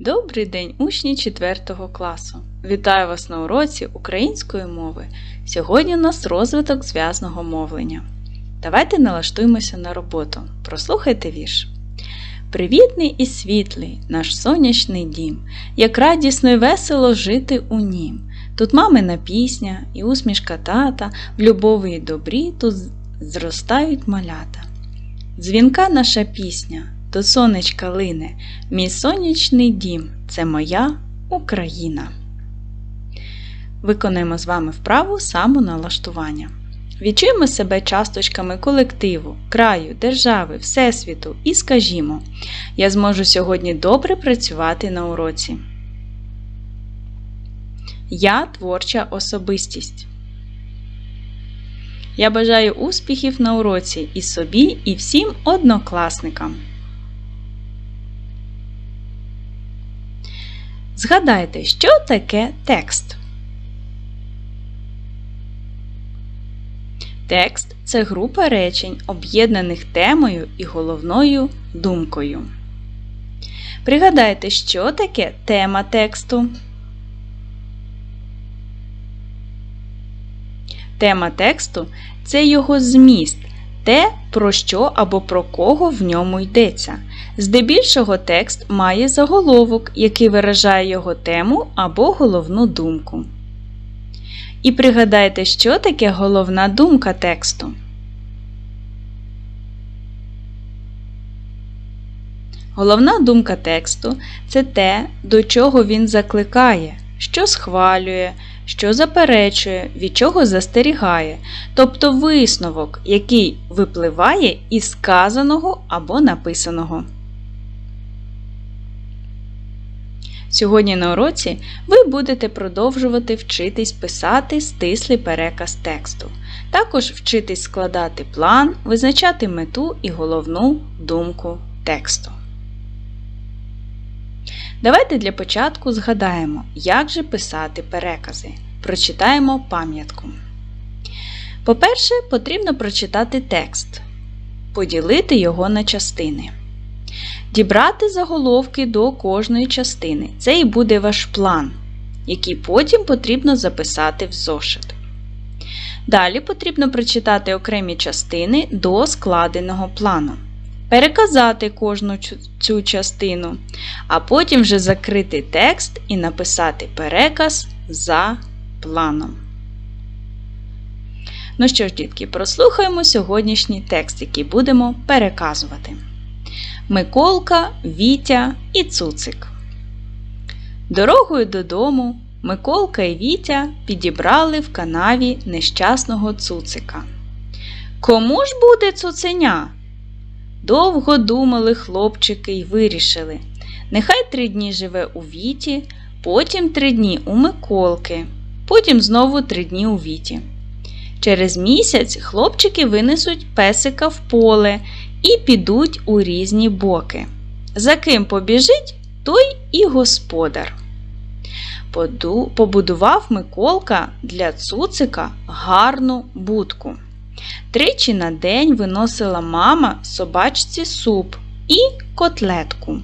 Добрий день, учні 4 класу! Вітаю вас на уроці української мови. Сьогодні у нас розвиток зв'язного мовлення. Давайте налаштуємося на роботу. Прослухайте вірш. Привітний і світлий наш сонячний дім, як радісно і весело жити у нім. Тут мамина пісня і усмішка тата, в любові і добрі тут зростають малята. Дзвінка наша пісня, до сонечка лине, мій сонячний дім це моя Україна. Виконаємо з вами вправу самоналаштування. Відчуємо себе часточками колективу, краю, держави, Всесвіту і скажімо: Я зможу сьогодні добре працювати на уроці. Я творча особистість. Я бажаю успіхів на уроці і собі, і всім однокласникам. Згадайте, що таке текст. Текст це група речень, об'єднаних темою і головною думкою. Пригадайте, що таке тема тексту. Тема тексту це його зміст, те, про що або про кого в ньому йдеться. Здебільшого текст має заголовок, який виражає його тему або головну думку. І пригадайте, що таке головна думка тексту. Головна думка тексту це те, до чого він закликає, що схвалює, що заперечує, від чого застерігає, тобто висновок, який випливає із сказаного або написаного. Сьогодні на уроці ви будете продовжувати вчитись писати стислий переказ тексту, також вчитись складати план, визначати мету і головну думку тексту. Давайте для початку згадаємо, як же писати перекази. Прочитаємо пам'ятку. По-перше, потрібно прочитати текст, поділити його на частини. Дібрати заголовки до кожної частини. Це і буде ваш план, який потім потрібно записати в зошит. Далі потрібно прочитати окремі частини до складеного плану. Переказати кожну цю частину, а потім вже закрити текст і написати переказ за планом. Ну що ж, дітки, прослухаємо сьогоднішній текст, який будемо переказувати. Миколка, Вітя і Цуцик. Дорогою додому Миколка і Вітя підібрали в канаві нещасного цуцика. Кому ж буде цуценя? Довго думали хлопчики й вирішили. Нехай три дні живе у Віті, потім три дні у Миколки, потім знову три дні у Віті. Через місяць хлопчики винесуть песика в поле і підуть у різні боки. За ким побіжить, той і господар. Побудував Миколка для цуцика гарну будку. Тричі на день виносила мама собачці суп і котлетку.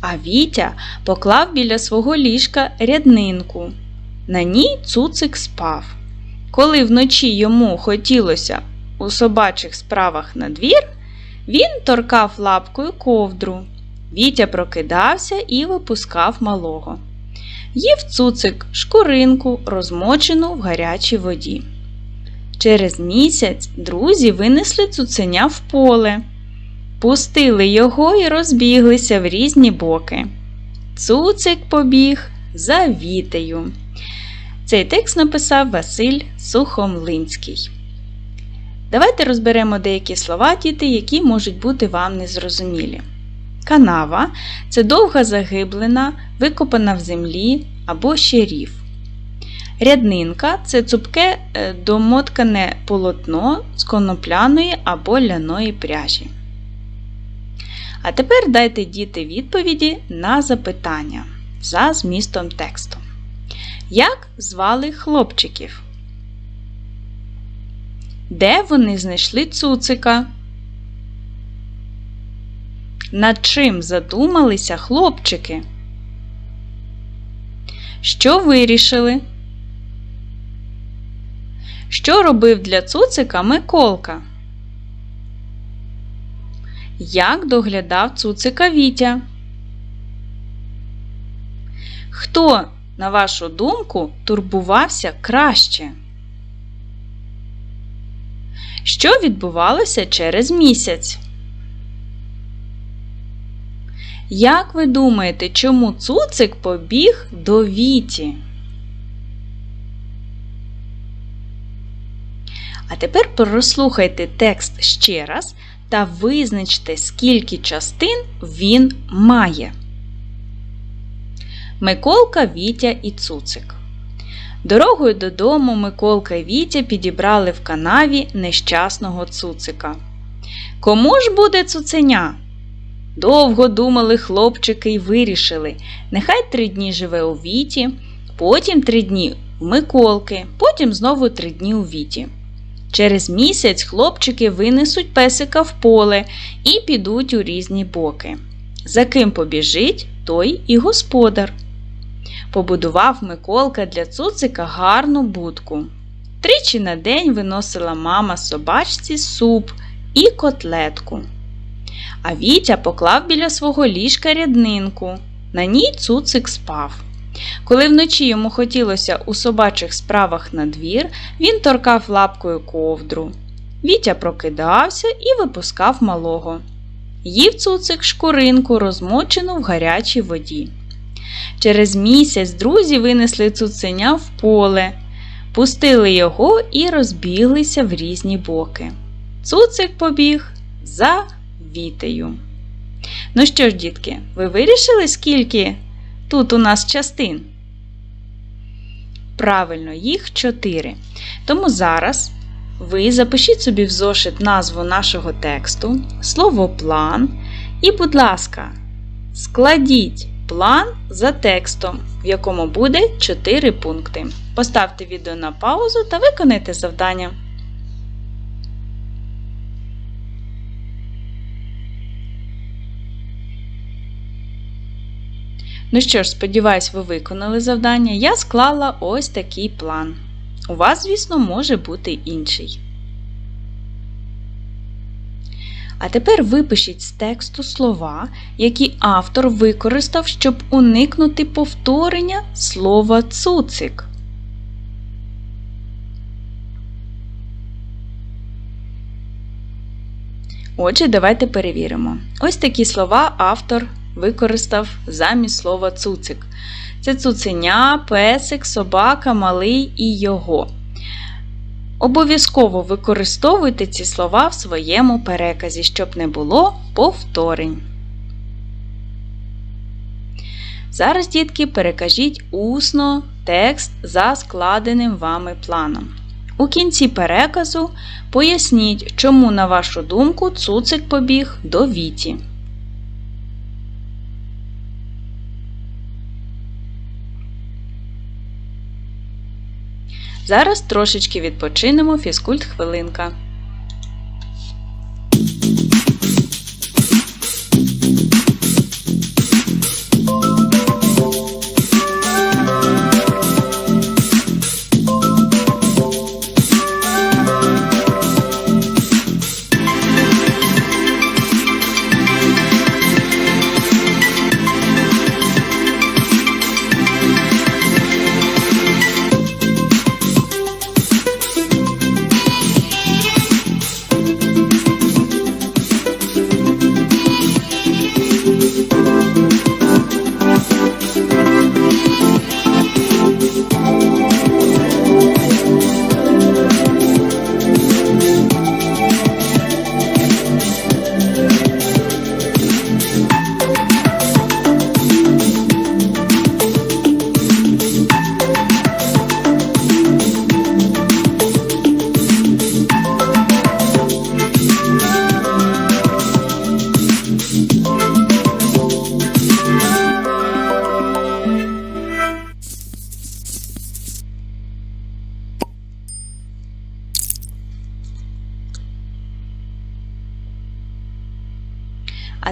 А Вітя поклав біля свого ліжка ряднинку. На ній цуцик спав. Коли вночі йому хотілося у собачих справах на двір, він торкав лапкою ковдру. Вітя прокидався і випускав малого. Їв цуцик шкуринку, розмочену в гарячій воді. Через місяць друзі винесли цуценя в поле, пустили його і розбіглися в різні боки. Цуцик побіг за вітею. Цей текст написав Василь Сухомлинський. Давайте розберемо деякі слова, діти, які можуть бути вам незрозумілі. Канава це довга загиблена, викопана в землі або ще рів. Ряднинка це цупке е, домоткане полотно з конопляної або ляної пряжі. А тепер дайте діти відповіді на запитання за змістом тексту. Як звали хлопчиків? Де вони знайшли цуцика? Над чим задумалися хлопчики? Що вирішили? Що робив для цуцика Миколка? Як доглядав цуцика Вітя? Хто, на вашу думку, турбувався краще? Що відбувалося через місяць? Як ви думаєте, чому цуцик побіг до Віті? А тепер прослухайте текст ще раз та визначте, скільки частин він має. Миколка, Вітя і Цуцик. Дорогою додому Миколка і Вітя підібрали в канаві нещасного цуцика. Кому ж буде цуценя? Довго думали хлопчики й вирішили. Нехай три дні живе у Віті, потім три дні в Миколки, потім знову три дні у Віті. Через місяць хлопчики винесуть песика в поле і підуть у різні боки. За ким побіжить, той і господар. Побудував Миколка для цуцика гарну будку. Тричі на день виносила мама собачці суп і котлетку. А Вітя поклав біля свого ліжка ряднинку. На ній цуцик спав. Коли вночі йому хотілося у собачих справах на двір, він торкав лапкою ковдру. Вітя прокидався і випускав малого. Їв цуцик шкуринку, розмочену в гарячій воді. Через місяць друзі винесли цуценя в поле, пустили його і розбіглися в різні боки. Цуцик побіг за вітею. Ну що ж, дітки, ви вирішили, скільки тут у нас частин? Правильно, їх чотири. Тому зараз ви запишіть собі в зошит назву нашого тексту, слово план. І, будь ласка, складіть план за текстом, в якому буде 4 пункти. Поставте відео на паузу та виконайте завдання. Ну що ж, сподіваюсь, ви виконали завдання. Я склала ось такий план. У вас, звісно, може бути інший. А тепер випишіть з тексту слова, які автор використав, щоб уникнути повторення слова цуцик. Отже, давайте перевіримо. Ось такі слова автор використав замість слова цуцик. Це цуценя, песик, собака, малий і його. Обов'язково використовуйте ці слова в своєму переказі, щоб не було повторень. Зараз, дітки, перекажіть усно текст за складеним вами планом. У кінці переказу поясніть, чому, на вашу думку, цуцик побіг до віті. Зараз трошечки відпочинемо фізкульт хвилинка.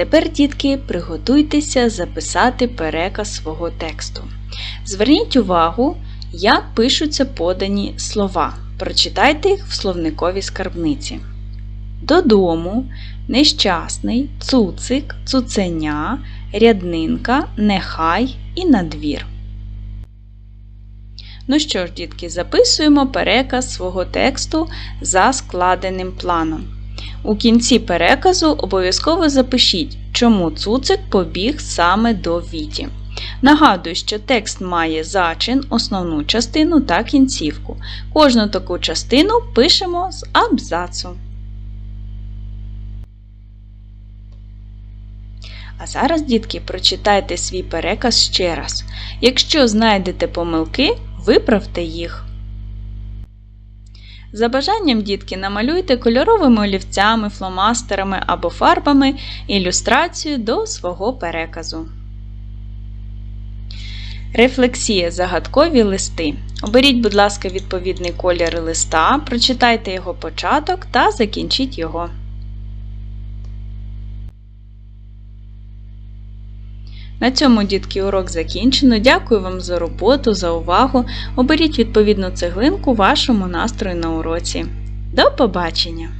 Тепер, дітки, приготуйтеся записати переказ свого тексту. Зверніть увагу, як пишуться подані слова. Прочитайте їх в словниковій скарбниці. Додому, нещасний, цуцик, цуценя, ряднинка, нехай і надвір. Ну що ж, дітки, записуємо переказ свого тексту за складеним планом. У кінці переказу обов'язково запишіть, чому цуцик побіг саме до Віті. Нагадую, що текст має зачин, основну частину та кінцівку. Кожну таку частину пишемо з абзацу. А зараз, дітки, прочитайте свій переказ ще раз. Якщо знайдете помилки, виправте їх. За бажанням, дітки, намалюйте кольоровими олівцями, фломастерами або фарбами ілюстрацію до свого переказу. Рефлексія загадкові листи. Оберіть, будь ласка, відповідний колір листа, прочитайте його початок та закінчіть його. На цьому, дітки, урок закінчено. Дякую вам за роботу, за увагу. Оберіть відповідну цеглинку вашому настрою на уроці. До побачення!